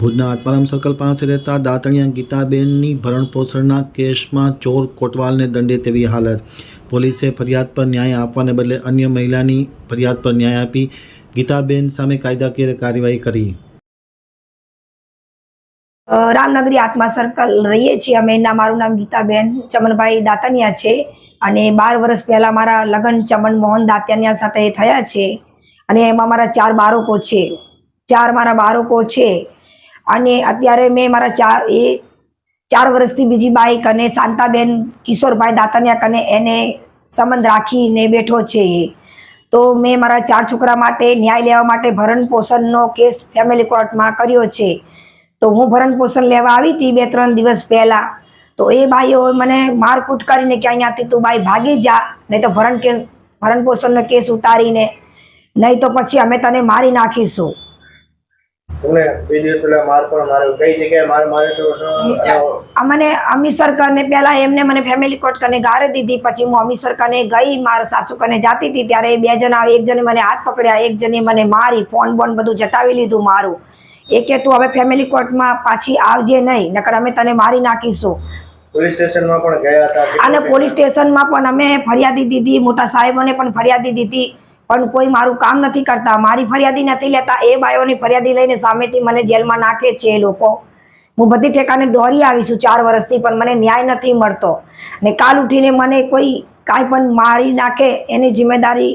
ભુજના આત્મારામ સર્કલ પાસે રહેતા દાતણિયા ગીતાબેનની ભરણપોષણના કેસમાં ચોર કોટવાલને દંડે તેવી હાલત. પોલીસે ફરિયાદ પર ન્યાય આપવાને બદલે અન્ય મહિલાની ફરિયાદ પર ન્યાય આપી ગીતાબેન સામે કાયદાકીય કાર્યવાહી કરી. રામનગરી આત્મા સર્કલ રહીએ છીએ અમે. એના, મારું નામ ગીતાબેન ચમનભાઈ દાતનિયા છે અને બાર વર્ષ પહેલા મારા લગ્ન ચમન મોહન દાતનિયા સાથે થયા છે અને એમાં મારા ચાર બાળકો છે. ચાર મારા બાળકો છે. અને અત્યારે મેં મારા ચાર, એ ચાર વર્ષથી બીજી બાઈક અને શાંતાબેન, કિશોરભાઈ દાતનિયા કને એને સંબંધ રાખીને બેઠો છે એ. તો મેં મારા ચાર છોકરા માટે ન્યાય લેવા માટે ભરણ પોષણનો કેસ ફેમિલી કોર્ટમાં કર્યો છે. તો હું ભરણ પોષણ લેવા આવી હતી બે, ત્રણ દિવસ પહેલા. તો એ ભાઈઓ મને મારકૂટ કરીને કે અહીંયાથી તું બાઈ ભાગી જા, નહીં તો ભરણ કેસ, ભરણ પોષણનો કેસ ઉતારીને, નહીં તો પછી અમે તને મારી નાખીશું. તમને બે દિવસ પહેલા માર પણ માર્યો. કઈ જગ્યાએ માર માર્યો હતો આ મને અમીસર કરને પહેલા એમને મને ફેમિલી કોર્ટ કને ગારે દીધી. પછી હું અમીસર કને ગઈ મારા સાસુ કને જાતી હતી. ત્યારે બે જણા એક જણે મને હાથ પકડ્યા એક જણે મને મારી ફોન બોન બધું જટાવી લીધું મારું. એ કે તું હવે ફેમિલી કોર્ટમાં પાછી આવજે નહીં નકર અમે તને મારી નાખીશું. પોલીસ સ્ટેશનમાં પણ ગયા હતા. અને પોલીસ સ્ટેશનમાં પણ અમે ફરિયાદી દીધી મોટા સાહેબોને પણ ફરિયાદી દીધી. પણ કોઈ મારું કામ નથી કરતા. મારી ફરિયાદી નથી લેતા. એ બાયોની ફરિયાદી લઈને સામેથી મને જેલમાં નાખે છે એ લોકો. હું બધી ઠેકાને દોરી આવી છું ચાર વર્ષથી પણ મને ન્યાય નથી મળતો. ને કાલ ઉઠીને મને કોઈ કાંઈ પણ મારી નાખે એની જિમ્મેદારી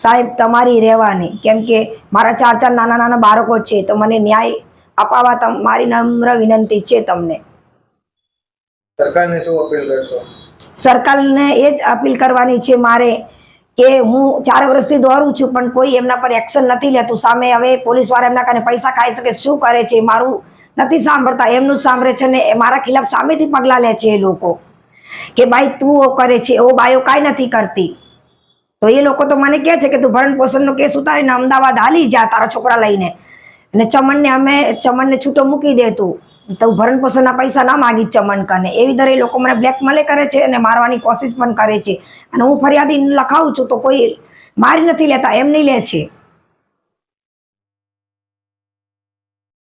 સાહેબ તમારી રહેવાની. કેમ કે મારા ચાર ચાર નાના નાના બાળકો છે તો મને ન્યાય અપાવવા મારી નમ્ર વિનંતી છે તમને. સરકારને શું અપીલ કરશો? સરકારને એ જ અપીલ કરવાની છે મારે. કે હું ચાર વર્ષથી દોરું છું, પણ કોઈ એમના પર એક્શન નથી લેતું. સામે હવે પોલીસવાળા એમના કારણે પૈસા ખાઈ શકે, શું કરે છે મારું નથી સાંભળતા. એમનું જ સાંભળે છે ને મારા ખિલાફ સામેથી પગલાં લે છે એ લોકો. કે ભાઈ તું ઓ કરે છે, ઓ બાયો કાંઈ નથી કરતી. તો એ લોકો તો મને કહે છે કે તું ભરણ પોષણનો કેસ ઉતારીને અમદાવાદ હાલી જા તારા છોકરા લઈને. અને ચમનને અમે, ચમનને છૂટો મૂકી દે તું. તો ભરણ પોષણના પૈસા ના માગી ચમન કને એવી દરે લોકો મને બ્લેકમેલે કરે છે અને મારવાની કોશિશ પણ કરે છે. અને હું ફરિયાદી લખાવું છું તો કોઈ મારી નથી લેતા, એમ નહીં લે છે.